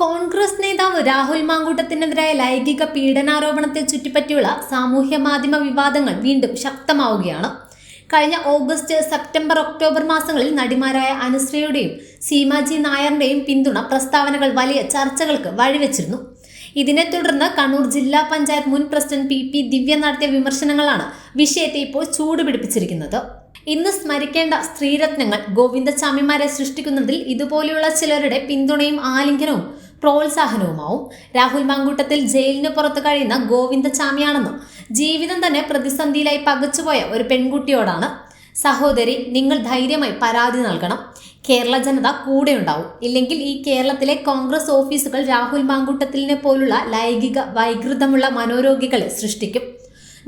കോൺഗ്രസ് നേതാവ് രാഹുൽ മാങ്കൂട്ടത്തിനെതിരായ ലൈംഗിക പീഡനാരോപണത്തെ ചുറ്റിപ്പറ്റിയുള്ള സാമൂഹ്യ മാധ്യമ വിവാദങ്ങൾ വീണ്ടും ശക്തമാവുകയാണ്. കഴിഞ്ഞ ഓഗസ്റ്റ് സെപ്റ്റംബർ ഒക്ടോബർ മാസങ്ങളിൽ നടിമാരായ അനുശ്രീയുടെയും സീമാജി നായറിന്റെയും പിന്തുണ പ്രസ്താവനകൾ വലിയ ചർച്ചകൾക്ക് വഴിവെച്ചിരുന്നു. ഇതിനെ തുടർന്ന് കണ്ണൂർ ജില്ലാ പഞ്ചായത്ത് മുൻ പ്രസിഡന്റ് പി പി ദിവ്യ നടത്തിയ വിമർശനങ്ങളാണ് വിഷയത്തെ ഇപ്പോൾ ചൂടുപിടിപ്പിച്ചിരിക്കുന്നത്. ഇന്ന് സ്മരിക്കേണ്ട സ്ത്രീരത്നങ്ങൾ ഗോവിന്ദസ്വാമിമാരെ സൃഷ്ടിക്കുന്നതിൽ ഇതുപോലെയുള്ള ചിലരുടെ പിന്തുണയും ആലിംഗനവും പ്രോത്സാഹനവുമാവും. രാഹുൽ മാങ്കൂട്ടത്തിൽ ജയിലിന് പുറത്ത് കഴിയുന്ന ഗോവിന്ദചാമിയാണെന്നും ജീവിതം തന്നെ പ്രതിസന്ധിയിലായി പകച്ചുപോയ ഒരു പെൺകുട്ടിയോടാണ്. സഹോദരി നിങ്ങൾ ധൈര്യമായി പരാതി നൽകണം. കേരള ജനത കൂടെ ഉണ്ടാവും ഇല്ലെങ്കിൽ ഈ കേരളത്തിലെ കോൺഗ്രസ് ഓഫീസുകൾ രാഹുൽ മാങ്കൂട്ടത്തിലിനെ പോലുള്ള ലൈംഗിക വൈകൃതമുള്ള മനോരോഗികളെ സൃഷ്ടിക്കും.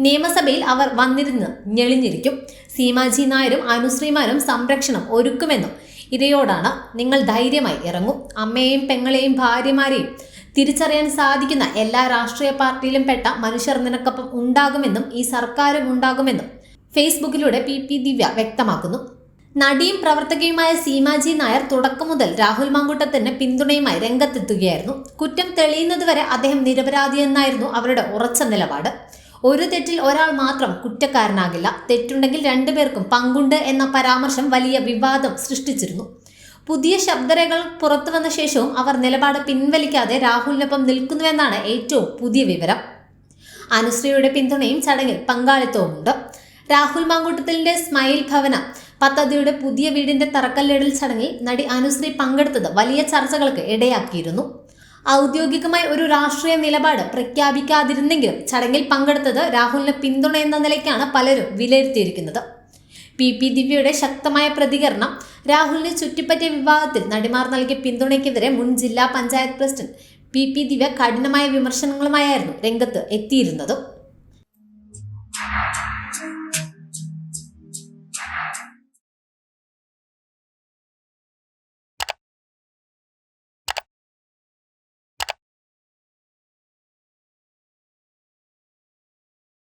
നിയമസഭയിൽ അവർ വന്നിരുന്ന് ഞെളിഞ്ഞിരിക്കും. സീമാജി നായരും അനുശ്രീമാരും സംരക്ഷണം ഒരുക്കുമെന്നും ഇരയോടാണ്. നിങ്ങൾ ധൈര്യമായി ഇറങ്ങും. അമ്മയെയും പെങ്ങളെയും ഭാര്യമാരെയും തിരിച്ചറിയാൻ സാധിക്കുന്ന എല്ലാ രാഷ്ട്രീയ പാർട്ടിയിലും പെട്ട മനുഷ്യർ നിനക്കൊപ്പം ഉണ്ടാകുമെന്നും ഈ സർക്കാരും ഉണ്ടാകുമെന്നും ഫേസ്ബുക്കിലൂടെ പി പി ദിവ്യ വ്യക്തമാക്കുന്നു. നടിയും പ്രവർത്തകയുമായ സീമാജി നായർ തുടക്കം മുതൽ രാഹുൽ മാങ്കൂട്ടത്തിന് പിന്തുണയുമായി രംഗത്തെത്തുകയായിരുന്നു. കുറ്റം തെളിയുന്നതുവരെ അദ്ദേഹം നിരപരാധിയെന്നായിരുന്നു അവരുടെ ഉറച്ച നിലപാട്. ഒരു തെറ്റിൽ ഒരാൾ മാത്രം കുറ്റക്കാരനാകില്ല. തെറ്റുണ്ടെങ്കിൽ രണ്ടുപേർക്കും പങ്കുണ്ട് എന്ന പരാമർശം വലിയ വിവാദം സൃഷ്ടിച്ചിരുന്നു. പുതിയ ശബ്ദരേഖകൾ പുറത്തു വന്ന ശേഷവും അവർ നിലപാട് പിൻവലിക്കാതെ രാഹുലിനൊപ്പം നിൽക്കുന്നുവെന്നാണ് ഏറ്റവും പുതിയ വിവരം. അനുശ്രീയുടെ പിന്തുണയും ചടങ്ങിൽ പങ്കാളിത്തവുമുണ്ട്. രാഹുൽ മാങ്കൂട്ടത്തിലിന്റെ സ്മൈൽ ഭവന പദ്ധതിയുടെ പുതിയ വീടിന്റെ തറക്കല്ലിടൽ ചടങ്ങിൽ നടി അനുശ്രീ പങ്കെടുത്തത് വലിയ ചർച്ചകൾക്ക് ഇടയാക്കിയിരുന്നു. ഔദ്യോഗികമായി ഒരു രാഷ്ട്രീയ നിലപാട് പ്രഖ്യാപിക്കാതിരുന്നെങ്കിലും ചടങ്ങിൽ പങ്കെടുത്തത് രാഹുലിന് പിന്തുണ എന്ന നിലയ്ക്കാണ് പലരും വിലയിരുത്തിയിരിക്കുന്നത്. പി. പി. ദിവ്യയുടെ ശക്തമായ പ്രതികരണം രാഹുലിനെ ചുറ്റിപ്പറ്റിയ വിവാദത്തിൽ നടിമാർ നൽകിയ പിന്തുണയ്ക്കെതിരെ മുൻ ജില്ലാ panchayat president P. P. Divya കഠിനമായ വിമർശനങ്ങളുമായിരുന്നു രംഗത്ത് എത്തിയിരുന്നത്.